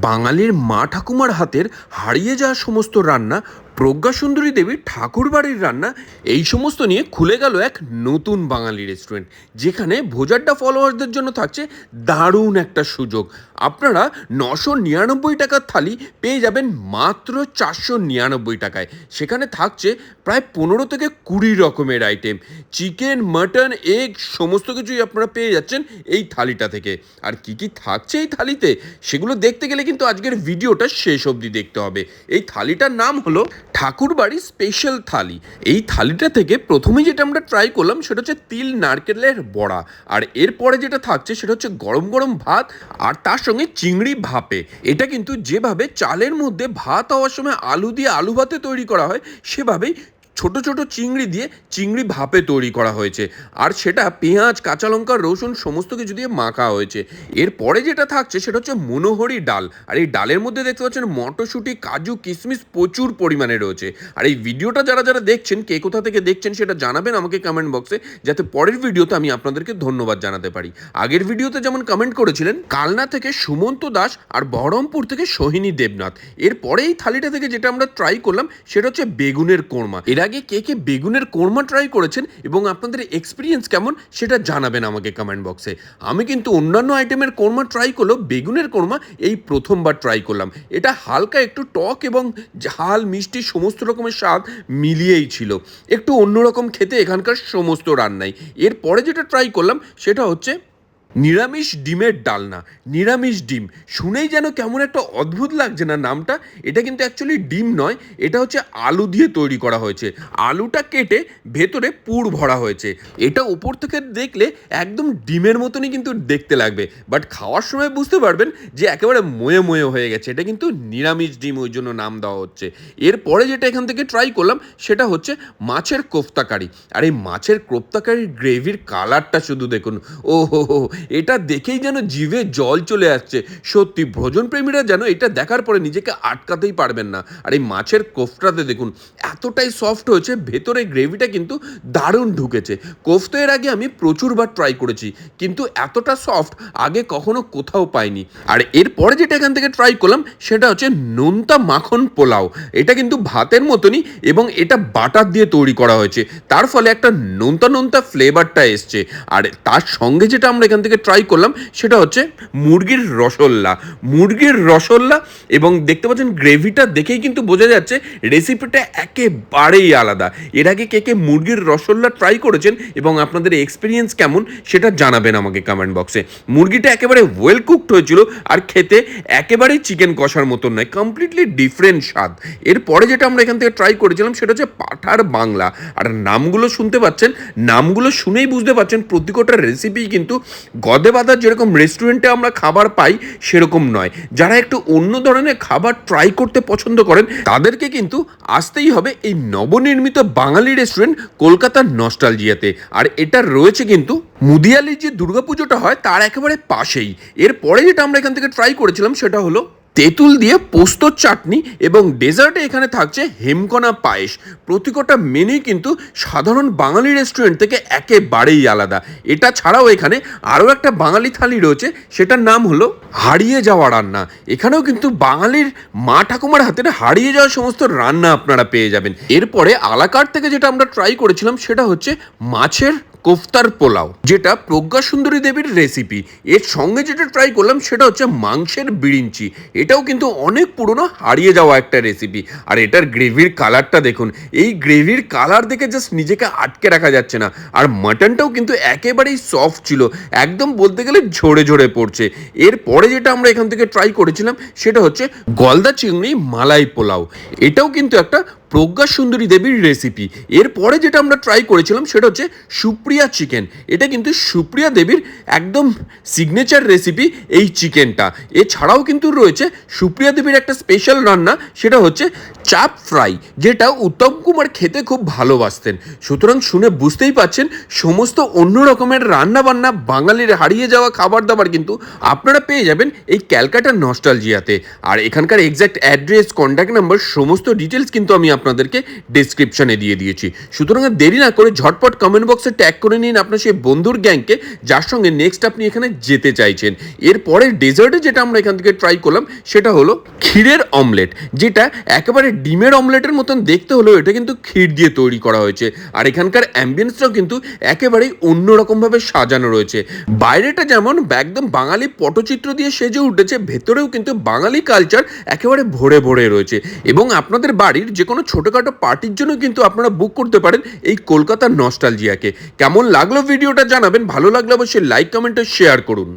বাঙালির মা ঠাকুমার হাতের হারিয়ে যাওয়া সমস্ত রান্না প্রজ্ঞা সুন্দরী দেবীর ঠাকুর বাড়ির রান্না এই সমস্ত নিয়ে খুলে গেল এক নতুন বাঙালি রেস্টুরেন্ট যেখানে ভোজাড্ডা ফলোয়ারদের জন্য থাকছে দারুণ একটা সুযোগ। আপনারা নশো নিরানব্বই টাকার থালি পেয়ে যাবেন মাত্র চারশো নিরানব্বই টাকায়। সেখানে থাকছে প্রায় পনেরো থেকে কুড়ি রকমের আইটেম চিকেন মাটন এগ সমস্ত কিছুই আপনারা পেয়ে যাচ্ছেন এই থালিটা থেকে। আর কি কি থাকছে এই থালিতে, সেগুলো দেখতে গেলে কিন্তু আজকের ভিডিওটা শেষ অবধি দেখতে হবে। এই থালিটার নাম হলো ঠাকুরবাড়ি স্পেশাল থালি। এই থালিটা থেকে প্রথমে যেটা আমরা ট্রাই করলাম সেটা হচ্ছে তিল নারকেলের বড়া। আর এরপরে যেটা থাকছে সেটা হচ্ছে গরম গরম ভাত আর তার সঙ্গে চিংড়ি ভাপে। এটা কিন্তু যেভাবে চালের মধ্যে ভাত হওয়ার সময় আলু দিয়ে আলু ভাতে তৈরি করা হয়, সেভাবেই ছোট ছোট চিংড়ি দিয়ে চিংড়ি ভাপে তৈরি করা হয়েছে। আর সেটা পেঁয়াজ, কাঁচা লঙ্কা, রসুন সমস্ত কিছু দিয়ে মাখা হয়েছে। এরপরে যেটা থাকছে সেটা হচ্ছে মনোহরি ডাল। আর এই ডালের মধ্যে দেখতে পাচ্ছেন মটরশুঁটি, কাজু, কিশমিশ প্রচুর পরিমাণে রয়েছে। আর এই ভিডিওটা যারা যারা দেখছেন, কে কোথা থেকে দেখছেন সেটা জানাবেন আমাকে কমেন্ট বক্সে যাতে পরের ভিডিওতে আমি আপনাদেরকে ধন্যবাদ জানাতে পারি। আগের ভিডিওতে যেমন কমেন্ট করেছিলেন, কালনা থেকে সুমন্ত দাস আর বহরমপুর থেকে সোহিনী দেবনাথ। এরপরে এই থালিটা থেকে যেটা আমরা ট্রাই করলাম, সেটা হচ্ছে বেগুনের কোরমা। এর আগে কে কে বেগুনের কোরমা ট্রাই করেছেন এবং আপনাদের এক্সপিরিয়েন্স কেমন সেটা জানাবেন আমাকে কমেন্ট বক্সে আমি কিন্তু অন্যান্য আইটেমের কোরমা ট্রাই করলেও বেগুনের কোরমা এই প্রথমবার ট্রাই করলাম। এটা হালকা একটু টক এবং ঝাল, মিষ্টি, সমস্ত রকমের স্বাদ মিলিয়েই ছিল। একটু অন্যরকম খেতে এখানকার সমস্ত রান্নাই। এরপরে যেটা ট্রাই করলাম সেটা হচ্ছে নিরামিষ ডিমের ডালনা। নিরামিষ ডিম। শুনেই যেন কেমন একটা অদ্ভুত লাগছে না নামটা। এটা কিন্তু অ্যাকচুয়ালি ডিম নয়, এটা হচ্ছে আলু দিয়ে তৈরি করা হয়েছে। আলুটা কেটে ভেতরে পুর ভরা হয়েছে। এটা উপর থেকে দেখলে একদম ডিমের মতনই কিন্তু দেখতে লাগবে। বাট খাওয়ার সময় বুঝতে পারবেন যে একেবারে ময়ে ময়ে হয়ে গেছে। এটা কিন্তু নিরামিষ ডিম, ওই জন্য নাম দেওয়া হচ্ছে। এরপরে যেটা এখান থেকে ট্রাই করলাম, সেটা হচ্ছে মাছের কোফতাকারি। আর এই মাছের কোফতাকারির গ্রেভির কালারটা শুধু দেখুন। ও হো হো এটা দেখেই যেন জিভে জল চলে আসছে। সত্যি ভোজন প্রেমীরা যেন এটা দেখার পরে নিজেকে আটকাতেই পারবেন না। আর এই মাছের কোফটাতে দেখুন, এতটাই সফট হয়েছে, ভেতরে গ্রেভিটা কিন্তু দারুণ ঢুকেছে। কোফতা এর আগে আমি প্রচুরবার ট্রাই করেছি, কিন্তু এতটা সফট আগে কখনো কোথাও পাইনি। আর এরপরে যেটা এখান থেকে ট্রাই করলাম, সেটা হচ্ছে নোনতা মাখন পোলাও। এটা কিন্তু ভাতের মতনই এবং এটা বাটার দিয়ে তৈরি করা হয়েছে। তার ফলে একটা নোনতা নোনতা ফ্লেভারটা এসছে। আর তার সঙ্গে যেটা আমরা এখান থেকে ট্রাই করলাম, সেটা হচ্ছে মুরগির রসল্লা মুরগির রসল্লা এবং দেখতে পাচ্ছেন গ্রেভিটা দেখেই কিন্তু বোঝা যাচ্ছে রেসিপিটা একেবারেই আলাদা। এর আগে কে কে মুরগির রসল্লা ট্রাই করেছেন এবং আপনাদের এক্সপিরিয়েন্স কেমন, সেটা জানাবেন আমাকে কমেন্ট বক্সে মুরগিটা একেবারে ওয়েল কুকড হয়েছিল আর খেতে একেবারেই চিকেন কষার মতন নয় কমপ্লিটলি ডিফারেন্ট স্বাদ। এরপরে যেটা আমরা এখান থেকে ট্রাই করেছিলাম, সেটা হচ্ছে পাঠার বাংলা। আর নামগুলো শুনতে পাচ্ছেন, নামগুলো শুনেই বুঝতে পারছেন প্রতিকটা রেসিপি কিন্তু গদে বাদার যেরকম রেস্টুরেন্টে আমরা খাবার পাই, সেরকম নয়। যারা একটু অন্য ধরনের খাবার ট্রাই করতে পছন্দ করেন, তাদেরকে কিন্তু আসতেই হবে এই নবনির্মিত বাঙালি রেস্টুরেন্ট কলকাতার নস্টালজিয়াতে আর এটা রয়েছে কিন্তু মুদিয়ালির যে দুর্গাপুজোটা হয়, তার একেবারে পাশেই। এরপরে যেটা আমরা এখান থেকে ট্রাই করেছিলাম, সেটা হলো তেঁতুল দিয়ে পোস্তর চাটনি এবং ডেজার্টে এখানে থাকছে হেমকনা পায়েস। প্রতিকটা মেনুই কিন্তু সাধারণ বাঙালি রেস্টুরেন্ট থেকে একেবারেই আলাদা। এটা ছাড়াও এখানে আরও একটা বাঙালি থালি রয়েছে, সেটার নাম হলো হারিয়ে যাওয়া রান্না। এখানেও কিন্তু বাঙালির মা ঠাকুমার হাতের হারিয়ে যাওয়া সমস্ত রান্না আপনারা পেয়ে যাবেন। এরপরে আলাকার থেকে যেটা আমরা ট্রাই করেছিলাম, সেটা হচ্ছে মাছের কোফতার পোলাও, যেটা প্রজ্ঞা সুন্দরী দেবীর রেসিপি এর সঙ্গে যেটা ট্রাই করলাম সেটা হচ্ছে মাংসের বিরিঞ্চি। এটাও কিন্তু অনেক পুরনো, হারিয়ে যাওয়া একটা রেসিপি আর এটার গ্রেভির কালারটা দেখুন। এই গ্রেভির কালার দেখে জাস্ট নিজেকে আটকে রাখা যাচ্ছে না। আর মাটনটাও কিন্তু একেবারেই সফট ছিল। একদম বলতে গেলে ঝরে ঝরে পড়ছে। এরপরে যেটা আমরা এখান থেকে ট্রাই করেছিলাম, সেটা হচ্ছে গলদা চিংড়ি মালাই পোলাও। এটাও কিন্তু একটা প্রজ্ঞা সুন্দরী দেবীর রেসিপি এরপরে যেটা আমরা ট্রাই করেছিলাম সেটা হচ্ছে সুপ্রিয়া চিকেন এটা কিন্তু সুপ্রিয়া দেবীর একদম সিগনেচার রেসিপি এই চিকেনটা এছাড়াও কিন্তু রয়েছে সুপ্রিয়া দেবীর একটা স্পেশাল রান্না, সেটা হচ্ছে চাপ ফ্রাই যেটা উত্তম কুমার খেতে খুব ভালোবাসতেন। সুতরাং শুনে বুঝতেই পাচ্ছেন, সমস্ত অন্য রকমের রান্না বান্না বাঙালির হারিয়ে যাওয়া খাবার দাবার কিন্তু আপনারা পেয়ে যাবেন এই ক্যালকাটা নস্টালজিয়াতে আর এখানকার এক্স্যাক্ট অ্যাড্রেস কন্ট্যাক্ট নাম্বার সমস্ত ডিটেলস কিন্তু আমি আপনাদেরকে ডেসক্রিপশনে দিয়ে দিয়েছি। সুতরাং দেরি না করে ঝটপট কমেন্ট বক্সে ট্যাগ করে নিন আপনার সেই বন্ধুর গ্যাংকে, যার সঙ্গে নেক্সট আপনি এখানে যেতে চাইছেন। এরপরে ডেজার্টে যেটা আমরা এখান থেকে ট্রাই করলাম, সেটা হলো ক্ষীরের অমলেট যেটা একেবারে ডিমের অমলেটের মতন দেখতে হলেও এটা কিন্তু ক্ষীর দিয়ে তৈরি করা হয়েছে। আর এখানকার অ্যাম্বিয়েন্সটাও কিন্তু একেবারেই অন্যরকমভাবে সাজানো রয়েছে। বাইরেটা যেমন একদম বাঙালি পটচিত্র দিয়ে সেজে উঠেছে, ভেতরেও কিন্তু বাঙালি কালচার একেবারে ভরে ভরে রয়েছে। এবং আপনাদের বাড়ির যে কোনো ছোটোখাটো পার্টির জন্য কিন্তু আপনারা বুক করতে পারেন এই কলকাতার নস্টালজিয়াকে কেমন লাগল ভিডিওটা জানাবেন, ভালো লাগলে অবশ্যই লাইক কমেন্টে শেয়ার করুন।